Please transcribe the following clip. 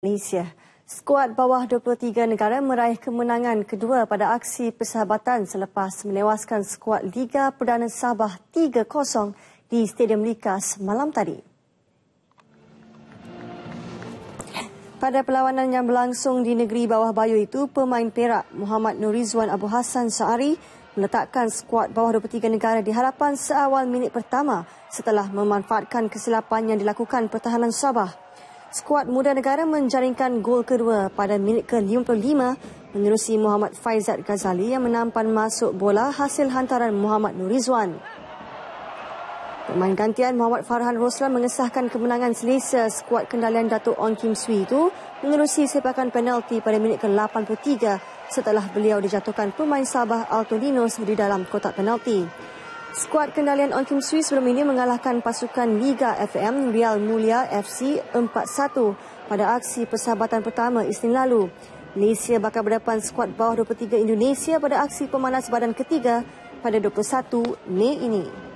Malaysia. Skuad bawah 23 negara meraih kemenangan kedua pada aksi persahabatan selepas menewaskan skuad Liga Perdana Sabah 3-0 di Stadium Likas malam tadi. Pada perlawanan yang berlangsung di negeri bawah bayu itu, pemain Perak Muhammad Nurizwan Abu Hassan Saari meletakkan skuad bawah 23 negara di hadapan seawal minit pertama setelah memanfaatkan kesilapan yang dilakukan pertahanan Sabah. Skuad muda negara menjaringkan gol kedua pada minit ke-55 menerusi Muhammad Faizat Ghazali yang menampan masuk bola hasil hantaran Muhammad Nurizwan. Pemain gantian Muhammad Farhan Roslan mengesahkan kemenangan selesa skuad kendalian Datuk Ong Kim Sui itu menerusi sepakan penalti pada minit ke-83 setelah beliau dijatuhkan pemain Sabah Altolinos di dalam kotak penalti. Skuad kendalian On Kim Sui sebelum ini mengalahkan pasukan Liga FM Real Mulia FC 4-1 pada aksi persahabatan pertama Isnin lalu. Malaysia bakal berdepan skuad bawah 23 Indonesia pada aksi pemanas badan ketiga pada 21 Mei ini.